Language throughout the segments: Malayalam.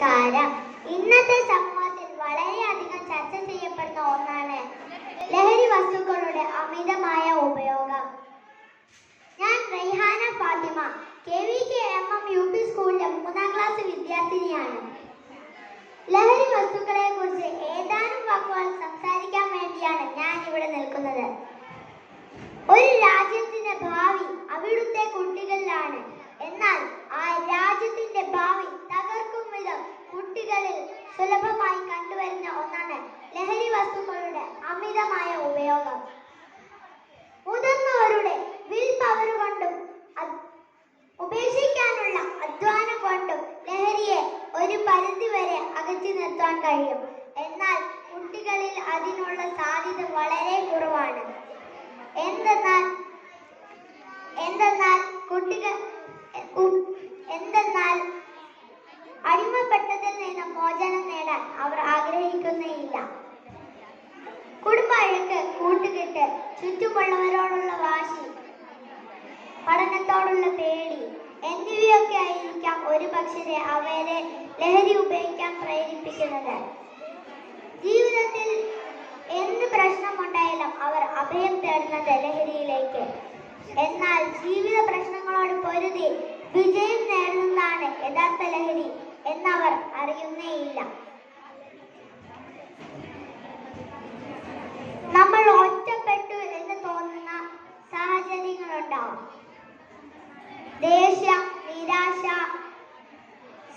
നമസ്കാരം. ഇന്നത്തെ സമൂഹത്തിൽ വളരെയധികം ചർച്ച ചെയ്യപ്പെടുന്ന ഒന്നാണ് ലഹരി വസ്തുക്കളുടെ അമിതമായ ഉപയോഗം. ഞാൻ Raihana Fathima K V K M M U P സ്കൂളിലെ മൂന്നാം ക്ലാസ് വിദ്യാർത്ഥിനിയാണ്. ലഹരി വസ്തുക്കളെ കുറിച്ച് ഏതാനും വാക്കുകൾ സംസാരിക്കാൻ വേണ്ടിയാണ് ഞാൻ ഇവിടെ നിൽക്കുന്നത്. ഒരു രാജ്യത്തിന്റെ കണ്ടുവരുന്ന ഒന്നാണ് ലഹരി വസ്തുക്കളുടെ അമിതമായ ഉപയോഗം. മുതിർന്നവരുടെ വിൽ പവർ കൊണ്ടും ഉപേക്ഷിക്കാനുള്ള അധ്വാനം കൊണ്ടും ലഹരിയെ ഒരു പരിധി വരെ അകറ്റി നിർത്താൻ കഴിയും. എന്നാൽ കുട്ടികളിൽ അതിനുള്ള സാധ്യത വളരെ കുറവാണ്. എന്തെന്നാൽ എന്തെന്നാൽ കുട്ടികൾ എന്തെന്നാൽ അടിമപ്പെട്ടതിൽ നിന്ന് മോചനം നേടാൻ അവർ ആഗ്രഹിക്കുന്നേയില്ല. കുടുംബ അഴുക്ക് കൂട്ടുകെട്ട് ചുറ്റുമുള്ളവരോടുള്ള വാശി പഠനത്തോടുള്ള പേടി എന്നിവയൊക്കെ ആയിരിക്കാം ഒരു പക്ഷേ അവരെ ലഹരി ഉപയോഗിക്കാൻ പ്രേരിപ്പിക്കുന്നത്. ജീവിതത്തിൽ എന്ത് പ്രശ്നമുണ്ടായാലും അവർ അഭയം തേടുന്നത് ലഹരിയിലേക്ക്. എന്നാൽ ജീവിത പ്രശ്നങ്ങളോട് പൊരുതി വിജയം നേടുന്നതാണ് യഥാർത്ഥ ലഹരി. എന്നവർ അറിയുന്നേയില്ല. നമ്മൾ ഒറ്റപ്പെട്ടു എന്ന് തോന്നുന്ന സാഹചര്യങ്ങളുണ്ടാവും. ദേഷ്യം നിരാശ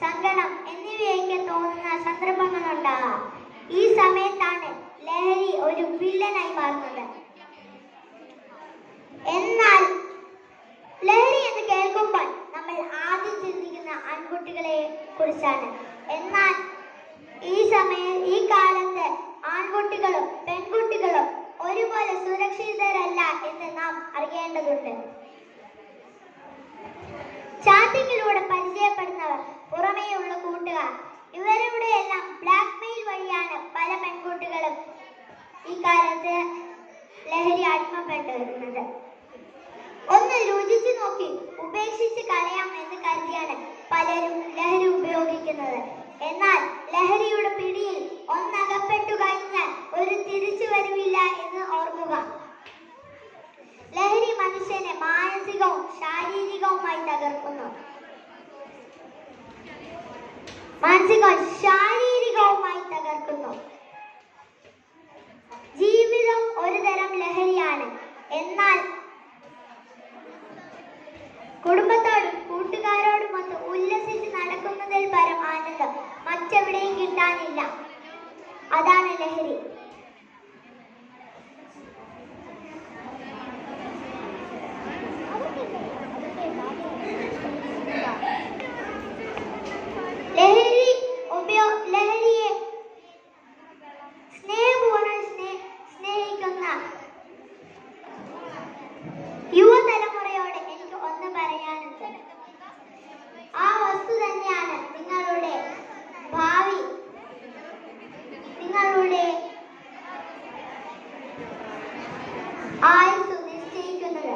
സങ്കടം എന്നിവയൊക്കെ തോന്നുന്ന സന്ദർഭങ്ങളുണ്ടാകാം. ഈ സമയത്താണ് ലഹരി ഒരു വില്ലനായി മാറുന്നത്. എന്നാൽ ലഹരി എന്ന് കേൾക്കുമ്പോൾ നമ്മൾ ആദ്യം ചിന്തിക്കുന്ന ആൺകുട്ടികളെ കുറിച്ചാണ് എന്നാൽ ഈ സമയ ഈ കാലത്ത് ആൺകുട്ടികളും പെൺകുട്ടികളും ഒരുപോലെ സുരക്ഷിതരല്ല എന്ന് നാം അറിയേണ്ടതുണ്ട്. ചാറ്റിങ്ങിലൂടെ പരിചയപ്പെടുന്നവർ പുറമേയുള്ള കൂട്ടുകാർ ഇവരുടെ എല്ലാം ബ്ലാക്ക് മെയിൽ വഴിയാണ് പല പെൺകുട്ടികളും ഈ കാലത്ത് ലഹരി അടിമപ്പെട്ടു വരുന്നത് ഒന്ന് രുചിച്ചു നോക്കി ഉപേക്ഷിച്ച് കളയാം എന്ന് കരുതിയാണ് പലരും ലഹരി ഉപയോഗിക്കുന്നത്. എന്നാൽ ലഹരിയുടെ പിടിയിൽ ഒന്നകപ്പെട്ടു കഴിഞ്ഞാൽ ഒരു തിരിച്ചു വരവില്ല എന്ന് ഓർക്കുക. ലഹരി മനുഷ്യനെ മാനസികവും ശാരീരികവുമായി തകർക്കുന്നു. മാനസികവും ശാരീരികവുമായി തകർക്കുന്നു. ജീവിതം ഒരു തരം ലഹരിയാണ്. എന്നാൽ ആയുസ് നിശ്ചയിക്കുന്നത്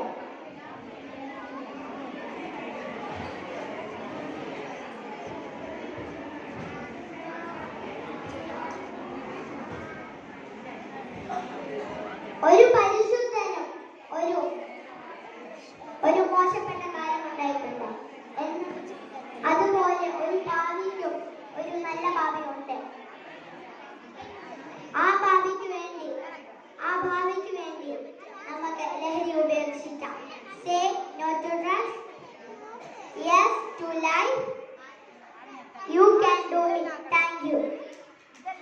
ഒരു പരിശുദ്ധനും ഒരു ഒരു മോശപ്പെട്ട കാര്യം ഉണ്ടായിട്ടുണ്ട് അതുപോലെ ഒരു ഭാവിക്കും ഒരു നല്ല ഭാവിയുണ്ട് to life. You can do it. Thank you.